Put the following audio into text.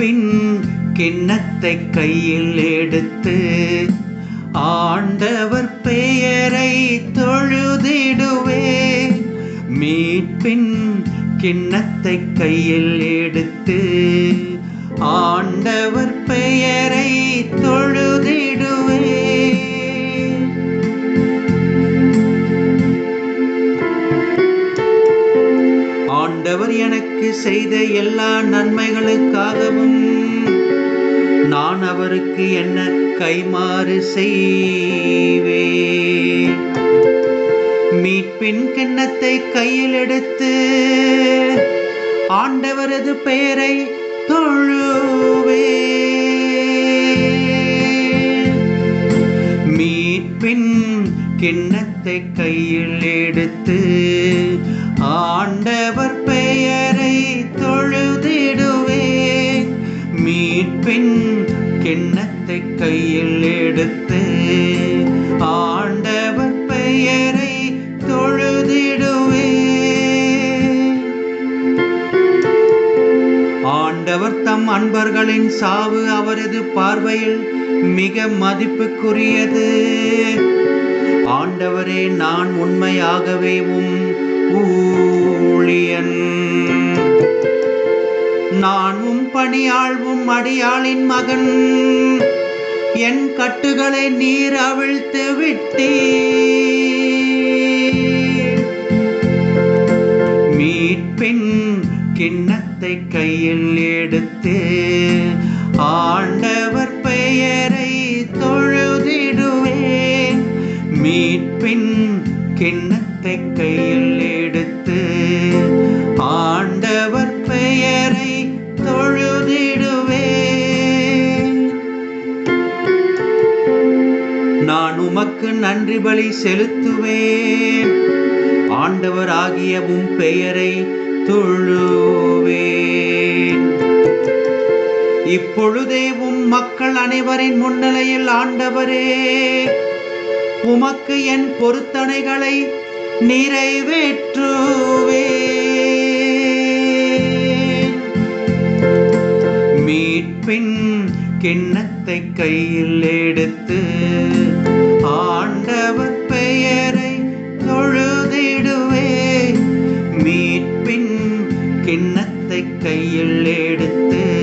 பின் கிண்ணத்தை கையில் எடுத்து ஆண்டவர் பெயரை தொழுதிடுவே. மீட்பின் கிண்ணத்தை கையில் எடுத்து ஆண்டவர் பெயரை தொழுதிடுவே. ஆண்டவர் எனக்கு செய்த எல்லா நன்மைகளுக்காகவும் நான் அவருக்கு என்ன கைமாறு செய்வேன்? மீட்பின் கிண்ணத்தை கையில் எடுத்து ஆண்டவரது பெயரை தொழுவே மீட்பின் கிண்ணத்தை கையில் எடுத்து ஆண்டவர் பெயரை தொழுதிடுவேன். மீட்பின் கிண்ணத்தை கையில் எடுத்து ஆண்டவர் பெயரை தொழுதிடுவேன். ஆண்டவர் தம் அன்பர்களின் சாவு அவரது பார்வையில் மிக மதிப்புக்குரியது. ஆண்டவரே நான் உண்மையாகவே உம் ஊழியன். நானும் பணியாழ்வும் அடியாளின் மகன். என் கட்டுகளை நீர் அவிழ்த்து விட்டே மீட்பின் கிண்ணத்தை கையில் எடுத்து ஆண்டவர் பெயரை தொழுதிடுவேன். மீட்பின் கிண்ணத்தை கையில் எடுத்து ஆண்டவர் பெயரை தொழுதிடுவேன். நான் உமக்கு நன்றி பலி செலுத்துவேன். ஆண்டவர் ஆகிய உம் பெயரை தொழுவேன். இப்பொழுதே உம் மக்கள் அனைவரின் முன்னிலையில் ஆண்டவரே உமக்கு என் பொருத்தனைகளை நிறைவேற்றுவேன். மீட்பின் கிண்ணத்தை கையில் எடுத்து ஆண்டவர் பெயரை தொழுதிடுவே. மீட்பின் கிண்ணத்தை கையில் எடுத்து